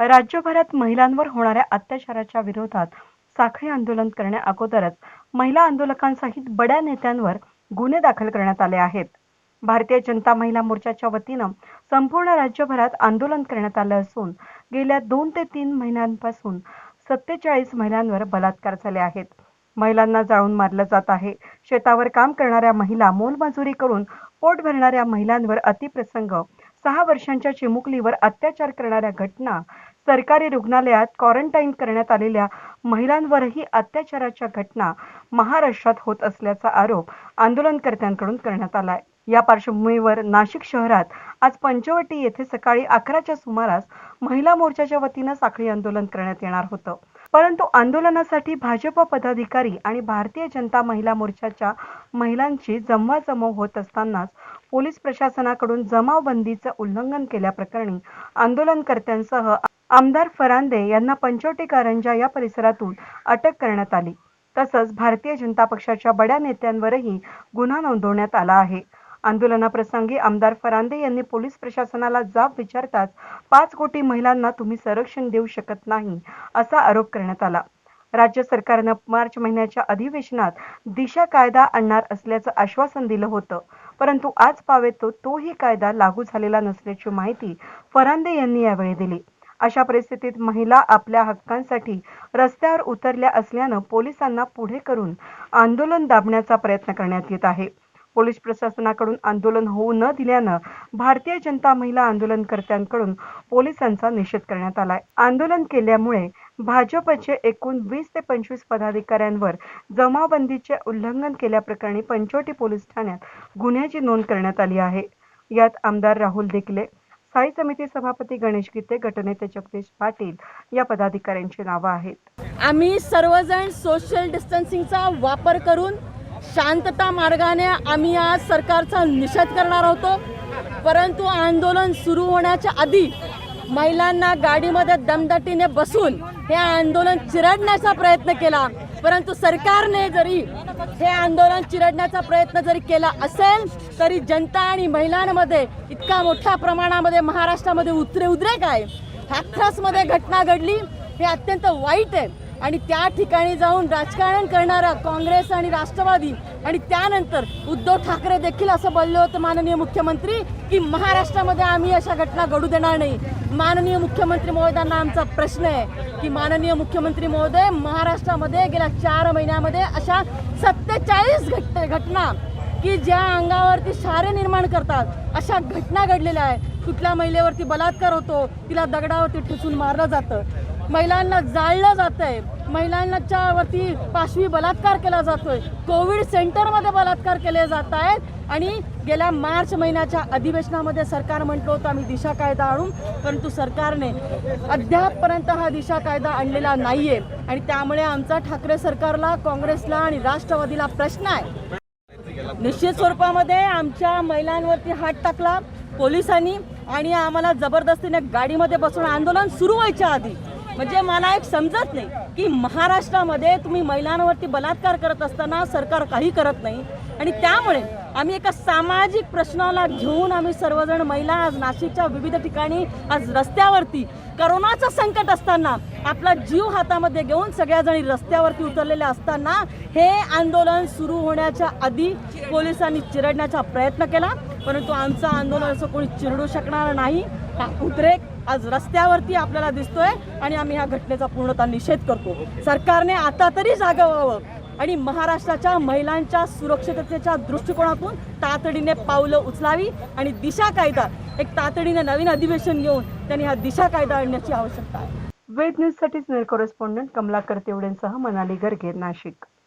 राज्यभरात महिलांवर होणाऱ्या अत्याचाराच्या विरोधात साखळी आंदोलन करण्या अगोदरच महिला आंदोलकांसहित बड्या नेत्यांवर गुन्हे दाखल करण्यात आले आहेत. भारतीय जनता महिला मोर्चाच्या वतीनं संपूर्ण राज्यभरात आंदोलन करण्यात आलं असून गेल्या दोन ते तीन महिन्यांपासून सत्तेचाळीस महिलांवर बलात्कार झाले आहेत. महिलांना जाळून मारलं जात आहे. शेतावर काम करणाऱ्या महिला मोलमजुरी करून पोट भरणाऱ्या महिलांवर अतिप्रसंग सहा वर्षांच्या चिमुकलीवर अत्याचार करणाऱ्या घटना सरकारी रुग्णालयात क्वारंटाईन करण्यात आलेल्या महिलांवरही अत्याचाराच्या घटना महाराष्ट्रात होत असल्याचा आरोप आंदोलनकर्त्यांकडून करण्यात आलाय. या पार्श्वभूमीवर नाशिक शहरात आज पंचवटी येथे सकाळी अकराच्या सुमारास महिला मोर्चाच्या वतीनं साखळी आंदोलन करण्यात येणार होतं. परंतु आंदोलनासाठी भाजप पदाधिकारी आणि भारतीय जनता महिला मोर्चाच्या महिलांची जमवाजमव होत असतानाच पोलीस प्रशासनाकडून जमावबंदीचं उल्लंघन केल्याप्रकरणी आंदोलनकर्त्यांसह आमदार फरांदे यांना पंचवटी कारंजा या परिसरातून अटक करण्यात आली. तसंच भारतीय जनता पक्षाच्या बड्या नेत्यांवरही गुन्हा नोंदवण्यात आला आहे. आंदोलनाप्रसंगी आमदार फरांदे यांनी पोलीस प्रशासनाला जाब विचारताच पाच कोटी महिलांना तुम्ही संरक्षण देऊ शकत नाही असा आरोप करण्यात आला. राज्य सरकारनं मार्च महिन्याच्या अधिवेशनात दिशा कायदा आणणार असल्याचं आश्वासन दिलं होतं परंतु आज पावेतो तोही कायदा लागू झालेला नसल्याची माहिती फरांदे यांनी यावेळी दिली. अशा परिस्थितीत महिला आपल्या हक्कांसाठी रस्त्यावर उतरल्या असल्यानं पोलिसांना पुढे करून आंदोलन दाबण्याचा प्रयत्न करण्यात येत आहे. पोलीस प्रशासनाकडून आंदोलन होऊ न दिल्यानं भारतीय जनता महिला आंदोलनकर्त्यांकडून पोलिसांचा निषेध करण्यात आलाय. आंदोलन केल्यामुळे भाजपचे एकूण वीस ते पंचवीस पदाधिकाऱ्यांवर जमावबंदीचे उल्लंघन केल्याप्रकरणी पंचवटी पोलीस ठाण्यात गुन्ह्याची नोंद करण्यात आली आहे. यात आमदार राहुल देखले स्थायी समिती सभापती गणेश गीते गटनेते जगदीश पाटील या पदाधिकाऱ्यांची नावं आहेत. आम्ही सर्वजण सोशल डिस्टन्सिंगचा वापर करून शांतता मार्गाने आम्ही आज सरकारचा निषेध करणार होतो. परंतु आंदोलन सुरू होण्याच्या आधी महिलांना गाडीमध्ये दमदाटीने बसून हे आंदोलन चिरडण्याचा प्रयत्न केला. परंतु सरकारने जरी हे आंदोलन चिरडण्याचा प्रयत्न जरी केला असेल तरी जनता आणि महिलांमध्ये इतका मोठ्या प्रमाणामध्ये महाराष्ट्रामध्ये उतरे उद्रेक आहे. हॅथ्रसमध्ये घटना घडली. हे अत्यंत वाईट आहे. आणि त्या ठिकाणी जाऊन राजकारण करणारा काँग्रेस आणि राष्ट्रवादी आणि त्यानंतर उद्धव ठाकरे देखील असं बोलले होते माननीय मुख्यमंत्री की महाराष्ट्रामध्ये आम्ही अशा घटना घडू देणार नाही. माननीय मुख्यमंत्री महोदयांना आमचा प्रश्न आहे की माननीय मुख्यमंत्री महोदय महाराष्ट्रामध्ये गेल्या चार महिन्यामध्ये अशा सत्तेचाळीस घट घटना की ज्या अंगावरती शारे निर्माण करतात अशा घटना घडलेल्या आहे कुठल्या महिलेवरती बलात्कार होतो तिला दगडावरती ठेचून मारलं जातं. महिलांना जाळलं जातंय. महिलांच्या वरती पाशवी बलात्कार केला जातोय. कोविड सेंटरमध्ये बलात्कार केले जात आहेत आणि गेल्या मार्च महिन्याच्या अधिवेशनामध्ये सरकार म्हटलं होतं आम्ही दिशा कायदा आणू. परंतु सरकारने अद्यापपर्यंत हा दिशा कायदा आणलेला नाही आहे आणि त्यामुळे आमचा ठाकरे सरकारला काँग्रेसला आणि राष्ट्रवादीला प्रश्न आहे. निश्चित स्वरूपामध्ये आमच्या महिलांवरती हात टाकला पोलिसांनी आणि आम्हाला जबरदस्तीने गाडीमध्ये बसून आंदोलन सुरू व्हायच्या आधी म्हणजे मला एक समजत नाही की महाराष्ट्रामध्ये तुम्ही महिलांवरती बलात्कार करत असताना सरकार काही करत नाही. आणि त्यामुळे आम्ही एका सामाजिक प्रश्नाला घेऊन आम्ही सर्वजण महिला आज नाशिकच्या विविध ठिकाणी आज रस्त्यावरती करोनाचं संकट असताना आपला जीव हातामध्ये घेऊन सगळ्याजणी रस्त्यावरती उतरलेल्या असताना हे आंदोलन सुरू होण्याच्या आधी पोलिसांनी चिरडण्याचा प्रयत्न केला. परंतु आमचं आंदोलन असं कोणी चिरडू शकणार नाही. हा उद्रेक आज रस्त्यावरती आपल्याला दिसतोय आणि आम्ही ह्या घटनेचा पूर्णतः निषेध करतो. सरकारने आता तरी जागा व्हावं आणि महाराष्ट्राच्या महिलांच्या सुरक्षिततेच्या दृष्टिकोनातून तातडीने पावलं उचलावी आणि दिशा कायदा एक तातडीने नवीन अधिवेशन घेऊन त्यांनी हा दिशा कायदा आणण्याची आवश्यकता आहे. वेद न्यूजसाठी सिनियर कॉरेस्पॉन्डंट कमलाकर तेवडेंसह मनाली गर्गे नाशिक.